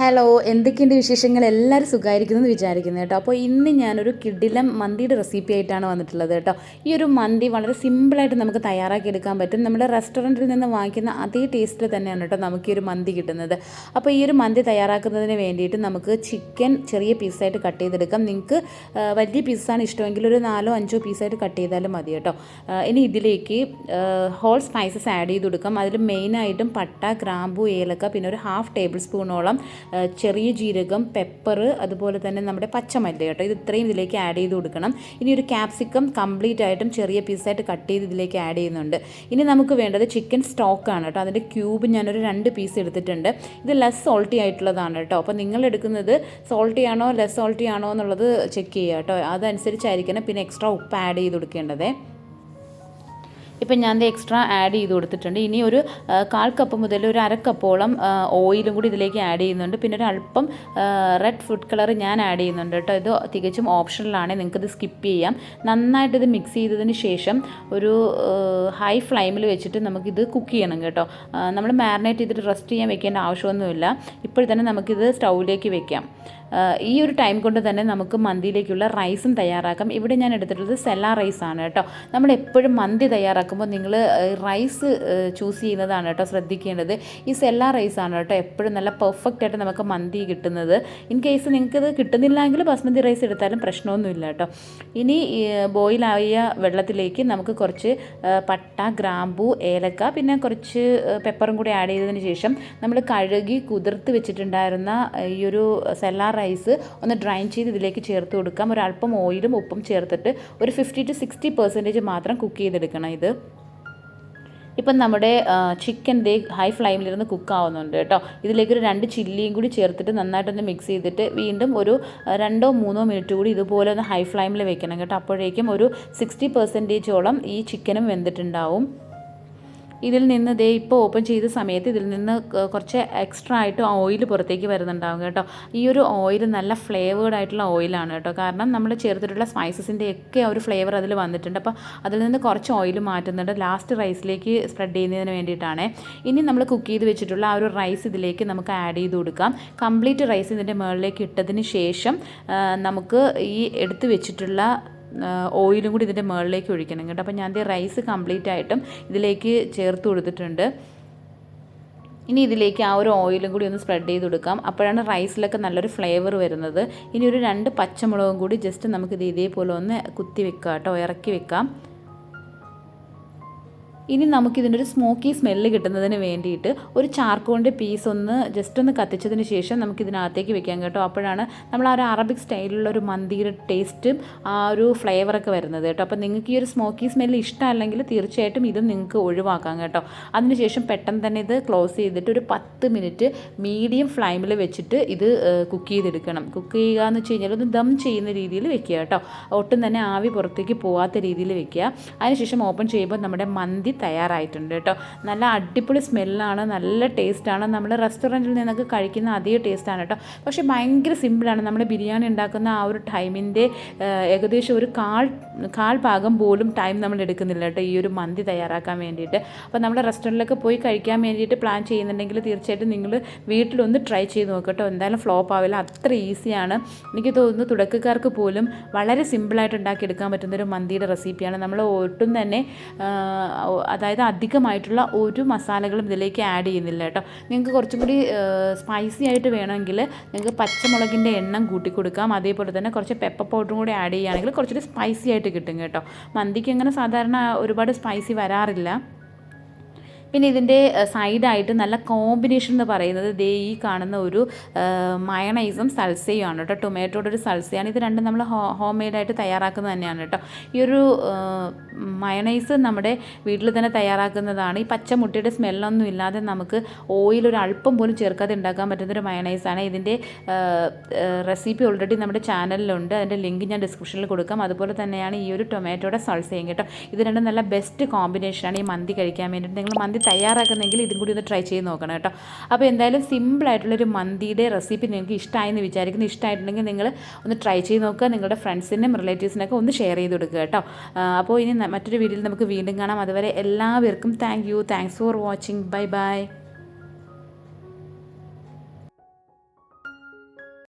Hello എന്തൊക്കെയുണ്ട് വിശേഷങ്ങൾ? എല്ലാവരും സുഖമായിരിക്കുന്നു എന്ന് വിചാരിക്കുന്നു കേട്ടോ. അപ്പോൾ ഇന്ന് ഞാനൊരു കിഡിലം മന്തിയുടെ റെസിപ്പി ആയിട്ടാണ് വന്നിട്ടുള്ളത് കേട്ടോ. ഈ ഒരു മന്തി വളരെ സിമ്പിളായിട്ട് നമുക്ക് തയ്യാറാക്കി എടുക്കാൻ പറ്റും. നമ്മുടെ റെസ്റ്റോറന്റിൽ നിന്ന് വാങ്ങിക്കുന്ന അതേ ടേസ്റ്റിൽ തന്നെയാണ് കേട്ടോ നമുക്ക് ഈ ഒരു മന്തി കിട്ടുന്നത്. അപ്പോൾ ഈ ഒരു മന്തി തയ്യാറാക്കുന്നതിന് വേണ്ടിയിട്ട് നമുക്ക് ചിക്കൻ ചെറിയ പീസായിട്ട് കട്ട് ചെയ്തെടുക്കാം. നിങ്ങൾക്ക് വലിയ പീസാണ് ഇഷ്ടമെങ്കിൽ ഒരു നാലോ അഞ്ചോ പീസായിട്ട് കട്ട് ചെയ്താലും മതി കേട്ടോ. ഇനി ഇതിലേക്ക് ഹോൾ സ്പൈസസ് ആഡ് ചെയ്ത് കൊടുക്കാം. അതിൽ മെയിനായിട്ടും പട്ട ഗ്രാമ്പു ഏലക്ക പിന്നെ ഒരു ഹാഫ് ടേബിൾ സ്പൂണോളം ചെറിയ ജീരകം പെപ്പർ അതുപോലെ തന്നെ നമ്മുടെ പച്ചമല്ലി കേട്ടോ. ഇത് ഇത്രയും ഇതിലേക്ക് ആഡ് ചെയ്ത് കൊടുക്കണം. ഇനി ഒരു ക്യാപ്സിക്കം കംപ്ലീറ്റ് ആയിട്ടും ചെറിയ പീസായിട്ട് കട്ട് ചെയ്ത് ഇതിലേക്ക് ആഡ് ചെയ്യുന്നുണ്ട്. ഇനി നമുക്ക് വേണ്ടത് ചിക്കൻ സ്റ്റോക്കാണ് കേട്ടോ. അതിന്റെ ക്യൂബ് ഞാനൊരു രണ്ട് പീസ് എടുത്തിട്ടുണ്ട്. ഇത് ലെസ് സോൾട്ടി ആയിട്ടുള്ളതാണ് കേട്ടോ. അപ്പോൾ നിങ്ങൾ എടുക്കുന്നത് സോൾട്ടി ആണോ ലെസ് സോൾട്ടി ആണോ എന്നുള്ളത് ചെക്ക് ചെയ്യുക കേട്ടോ. അതനുസരിച്ചായിരിക്കണം പിന്നെ എക്സ്ട്രാ ഉപ്പ് ആഡ് ചെയ്ത് കൊടുക്കേണ്ടത്. ഇപ്പം ഞാൻ ഇത് എക്സ്ട്രാ ആഡ് ചെയ്ത് കൊടുത്തിട്ടുണ്ട്. ഇനി ഒരു കാൽ കപ്പ് മുതൽ ഒരു അര കപ്പോളം ഓയിലും കൂടി ഇതിലേക്ക് ആഡ് ചെയ്യുന്നുണ്ട്. പിന്നെ ഒരു അല്പം റെഡ് ഫുഡ് കളർ ഞാൻ ആഡ് ചെയ്യുന്നുണ്ട് കേട്ടോ. ഇത് തികച്ചും ഓപ്ഷണലാണ് നിങ്ങൾക്കിത് സ്കിപ്പ് ചെയ്യാം. നന്നായിട്ട് ഇത് മിക്സ് ചെയ്തതിന് ശേഷം ഒരു ഹൈ ഫ്ലെയിമിൽ വെച്ചിട്ട് നമുക്കിത് കുക്ക് ചെയ്യണം കേട്ടോ. നമ്മൾ മാരിനേറ്റ് ചെയ്തിട്ട് റെസ്റ്റ് ചെയ്യാൻ വെക്കേണ്ട ആവശ്യമൊന്നുമില്ല. ഇപ്പോൾ തന്നെ നമുക്കിത് സ്റ്റൗവിലേക്ക് വെക്കാം. ഈ ഒരു ടൈം കൊണ്ട് തന്നെ നമുക്ക് മന്തിയിലേക്കുള്ള റൈസും തയ്യാറാക്കാം. ഇവിടെ ഞാൻ എടുത്തിട്ടുള്ളത് സെല്ല റൈസാണ് കേട്ടോ. നമ്മൾ എപ്പോഴും മന്തി തയ്യാറാക്കുമ്പോൾ നിങ്ങൾ റൈസ് ചൂസ് ചെയ്യുന്നതാണ് കേട്ടോ ശ്രദ്ധിക്കേണ്ടത്. ഈ സെല്ല റൈസ് ആണ് കേട്ടോ എപ്പോഴും നല്ല പെർഫെക്റ്റ് ആയിട്ട് നമുക്ക് മന്തി കിട്ടുന്നത്. ഇൻ കേസ് നിങ്ങൾക്കിത് കിട്ടുന്നില്ലെങ്കിൽ ബസ്മതി റൈസ് എടുത്താലും പ്രശ്നമൊന്നുമില്ല കേട്ടോ. ഇനി ബോയിലായ വെള്ളത്തിലേക്ക് നമുക്ക് കുറച്ച് പട്ട ഗ്രാമ്പു ഏലക്ക പിന്നെ കുറച്ച് പെപ്പറും കൂടി ആഡ് ചെയ്തതിന് ശേഷം നമ്മൾ കഴുകി കുതിർത്ത് വെച്ചിട്ടുണ്ടായിരുന്ന ഈ ഒരു സെല്ലാർ റൈസ് ഒന്ന് ഡ്രൈൻ ചെയ്ത് ഇതിലേക്ക് ചേർത്ത് കൊടുക്കാം. ഒരു അല്പം ഓയിലും ഉപ്പും ചേർത്തിട്ട് ഒരു ഫിഫ്റ്റി ടു സിക്സ്റ്റി പെർസെന്റേജ് മാത്രം കുക്ക് ചെയ്തെടുക്കണം ഇത്. ഇപ്പം നമ്മുടെ ചിക്കൻ ദേ ഹൈ ഫ്ലെയിമിലിരുന്ന് കുക്ക് ആവുന്നുണ്ട് കേട്ടോ. ഇതിലേക്ക് ഒരു രണ്ട് ചില്ലിയും കൂടി ചേർത്തിട്ട് നന്നായിട്ടൊന്ന് മിക്സ് ചെയ്തിട്ട് വീണ്ടും ഒരു രണ്ടോ മൂന്നോ മിനിറ്റ് കൂടി ഇതുപോലെ ഒന്ന് ഹൈ ഫ്ലെയിമിൽ വെക്കണം കേട്ടോ. അപ്പോഴേക്കും ഒരു സിക്സ്റ്റി പെർസെന്റേജോളം ഈ ചിക്കനും വെന്തിട്ടുണ്ടാവും. ഇതിൽ നിന്ന് ദേ ഇപ്പോൾ ഓപ്പൺ ചെയ്ത സമയത്ത് ഇതിൽ നിന്ന് കുറച്ച് എക്സ്ട്രാ ആയിട്ട് ഓയിൽ പുറത്തേക്ക് വരുന്നുണ്ടാവും കേട്ടോ. ഈ ഒരു ഓയിൽ നല്ല ഫ്ലേവേഡ് ആയിട്ടുള്ള ഓയിലാണ് കേട്ടോ. കാരണം നമ്മൾ ചേർത്തിട്ടുള്ള സ്പൈസസിന്റെ ഒക്കെ ഒരു ഫ്ലേവർ അതിൽ വന്നിട്ടുണ്ട്. അപ്പോൾ അതിൽ നിന്ന് കുറച്ച് ഓയിൽ മാറ്റുന്നുണ്ട്. ലാസ്റ്റ് റൈസിലേക്ക് സ്പ്രെഡ് ചെയ്യുന്നതിന് വേണ്ടിയിട്ടാണ്. ഇനി നമ്മൾ കുക്ക് ചെയ്ത് വെച്ചിട്ടുള്ള ആ ഒരു റൈസ് ഇതിലേക്ക് നമുക്ക് ആഡ് ചെയ്ത് കൊടുക്കാം. കംപ്ലീറ്റ് റൈസ് ഇതിന്റെ മുകളിലേക്ക് ഇട്ടതിന് ശേഷം നമുക്ക് ഈ എടുത്ത് വെച്ചിട്ടുള്ള ഓയിലും കൂടി ഇതിന്റെ മുകളിലേക്ക് ഒഴിക്കണം കേട്ടോ. അപ്പോൾ ഞാൻ റൈസ് കംപ്ലീറ്റ് ആയിട്ടും ഇതിലേക്ക് ചേർത്ത് കൊടുത്തിട്ടുണ്ട്. ഇനി ഇതിലേക്ക് ആ ഒരു ഓയിലും കൂടി ഒന്ന് സ്പ്രെഡ് ചെയ്ത് കൊടുക്കാം. അപ്പോഴാണ് റൈസിലൊക്കെ നല്ലൊരു ഫ്ലേവർ വരുന്നത്. ഇനി ഒരു രണ്ട് പച്ചമുളകും കൂടി ജസ്റ്റ് നമുക്കിത് ഇതേപോലെ ഒന്ന് കുത്തി വെക്കാം കേട്ടോ ഇറക്കി വെക്കാം. ഇനി നമുക്കിതിന്റെ ഒരു സ്മോക്കി സ്മെല്ല് കിട്ടുന്നതിന് വേണ്ടിയിട്ട് ഒരു ചാർക്കോളിന്റെ പീസ് ഒന്ന് ജസ്റ്റ് ഒന്ന് കത്തിച്ചതിന് ശേഷം നമുക്കിതിനകത്തേക്ക് വെക്കാം കേട്ടോ. അപ്പോഴാണ് നമ്മൾ ആ ഒരു അറബിക് സ്റ്റൈലിലുള്ള ഒരു മന്തിയുടെ ടേസ്റ്റും ആ ഒരു ഫ്ലേവറൊക്കെ വരുന്നത് കേട്ടോ. അപ്പോൾ നിങ്ങൾക്ക് ഈ ഒരു സ്മോക്കി സ്മെല്ല് ഇഷ്ടമല്ലെങ്കിൽ തീർച്ചയായിട്ടും ഇതും നിങ്ങൾക്ക് ഒഴിവാക്കാം കേട്ടോ. അതിനുശേഷം പെട്ടെന്ന് തന്നെ ഇത് ക്ലോസ് ചെയ്തിട്ട് ഒരു പത്ത് മിനിറ്റ് മീഡിയം ഫ്ലൈമിൽ വെച്ചിട്ട് ഇത് കുക്ക് ചെയ്തെടുക്കണം. കുക്ക് ചെയ്യുക എന്ന് വെച്ച് കഴിഞ്ഞാൽ ഒന്ന് ദം ചെയ്യുന്ന രീതിയിൽ വെക്കുക കേട്ടോ. ഒട്ടും തന്നെ ആവി പുറത്തേക്ക് പോകാത്ത രീതിയിൽ വെക്കുക. അതിനുശേഷം ഓപ്പൺ ചെയ്യുമ്പോൾ നമ്മുടെ മന്തി തയ്യാറായിട്ടുണ്ട് കേട്ടോ. നല്ല അടിപൊളി സ്മെല്ലാണ് നല്ല ടേസ്റ്റാണ്. നമ്മൾ റെസ്റ്റോറന്റിൽ നിന്നൊക്കെ കഴിക്കുന്ന അതേ ടേസ്റ്റാണ് കേട്ടോ. പക്ഷേ ഭയങ്കര സിമ്പിളാണ്. നമ്മൾ ബിരിയാണി ഉണ്ടാക്കുന്ന ആ ഒരു ടൈമിന്റെ ഏകദേശം ഒരു കാൽ കാൽ ഭാഗം പോലും ടൈം നമ്മൾ എടുക്കുന്നില്ല കേട്ടോ ഈ ഒരു മന്തി തയ്യാറാക്കാൻ വേണ്ടിയിട്ട്. അപ്പോൾ നമ്മൾ റെസ്റ്റോറന്റിലൊക്കെ പോയി കഴിക്കാൻ വേണ്ടിയിട്ട് പ്ലാൻ ചെയ്യുന്നുണ്ടെങ്കിൽ തീർച്ചയായിട്ടും നിങ്ങൾ വീട്ടിലൊന്ന് ട്രൈ ചെയ്ത് നോക്കുക കേട്ടോ. എന്തായാലും ഫ്ലോപ്പ് ആവില്ല. അത്ര ഈസിയാണ്. എനിക്ക് തോന്നുന്നു തുടക്കക്കാർക്ക് പോലും വളരെ സിമ്പിളായിട്ട് ഉണ്ടാക്കിയെടുക്കാൻ പറ്റുന്ന ഒരു മന്തിയുടെ റെസിപ്പിയാണ്. നമ്മൾ ഒട്ടും തന്നെ അതായത് അധികമായിട്ടുള്ള ഒരു മസാലകളും ഇതിലേക്ക് ആഡ് ചെയ്യുന്നില്ല കേട്ടോ. നിങ്ങൾക്ക് കുറച്ചും കൂടി സ്പൈസി ആയിട്ട് വേണമെങ്കിൽ നിങ്ങൾക്ക് പച്ചമുളകിന്റെ എണ്ണം കൂട്ടി കൊടുക്കാം. അതേപോലെ തന്നെ കുറച്ച് പെപ്പർ പൗഡറും കൂടി ആഡ് ചെയ്യുകയാണെങ്കിൽ കുറച്ചുകൂടി സ്പൈസി ആയിട്ട് കിട്ടും കേട്ടോ. മന്തിക്ക് അങ്ങനെ സാധാരണ ഒരുപാട് സ്പൈസി വരാറില്ല. പിന്നെ ഇതിന്റെ സൈഡായിട്ട് നല്ല കോമ്പിനേഷൻ എന്ന് പറയുന്നത് ദേ ഈ കാണുന്ന ഒരു മയണൈസും സൽസയും ആണ് കേട്ടോ. ടൊമാറ്റോയുടെ ഒരു സൽസയാണ്. ഇത് രണ്ടും നമ്മൾ ഹോ ഹോം മെയ്ഡായിട്ട് തയ്യാറാക്കുന്നത് തന്നെയാണ് കേട്ടോ. ഈ ഒരു മയണൈസ് നമ്മുടെ വീട്ടിൽ തന്നെ തയ്യാറാക്കുന്നതാണ്. ഈ പച്ചമുട്ടിയുടെ സ്മെല്ലൊന്നും ഇല്ലാതെ നമുക്ക് ഓയിൽ ഒരു അല്പം പോലും ചേർക്കാതെ ഉണ്ടാക്കാൻ പറ്റുന്നൊരു മയണൈസാണ്. ഇതിന്റെ റെസിപ്പി ഓൾറെഡി നമ്മുടെ ചാനലിലുണ്ട്. അതിന്റെ ലിങ്ക് ഞാൻ ഡിസ്ക്രിപ്ഷനിൽ കൊടുക്കാം. അതുപോലെ തന്നെയാണ് ഈ ഒരു ടൊമാറ്റോയുടെ സൾസയും കേട്ടോ. ഇത് രണ്ടും നല്ല ബെസ്റ്റ് കോമ്പിനേഷനാണ് ഈ മന്തി കഴിക്കാൻ വേണ്ടിയിട്ട്. നിങ്ങൾ മന്തി തയ്യാറാക്കുന്നെങ്കിൽ ഇതും കൂടി ഒന്ന് ട്രൈ ചെയ്ത് നോക്കണം കേട്ടോ. അപ്പോൾ എന്തായാലും സിമ്പിളായിട്ടുള്ളൊരു മന്തിയുടെ റെസിപ്പി നിങ്ങൾക്ക് ഇഷ്ടമായെന്ന് വിചാരിക്കുന്നു. ഇഷ്ടമായിട്ടുണ്ടെങ്കിൽ നിങ്ങൾ ഒന്ന് ട്രൈ ചെയ്ത് നോക്കുക. നിങ്ങളുടെ ഫ്രണ്ട്സിനും റിലേറ്റീവ്സിനൊക്കെ ഒന്ന് ഷെയർ ചെയ്ത് കൊടുക്കുക കേട്ടോ. അപ്പോൾ ഇനി മറ്റൊരു വീഡിയോയിൽ നമുക്ക് വീണ്ടും കാണാം. അതുവരെ എല്ലാവർക്കും thank you thanks for watching bye bye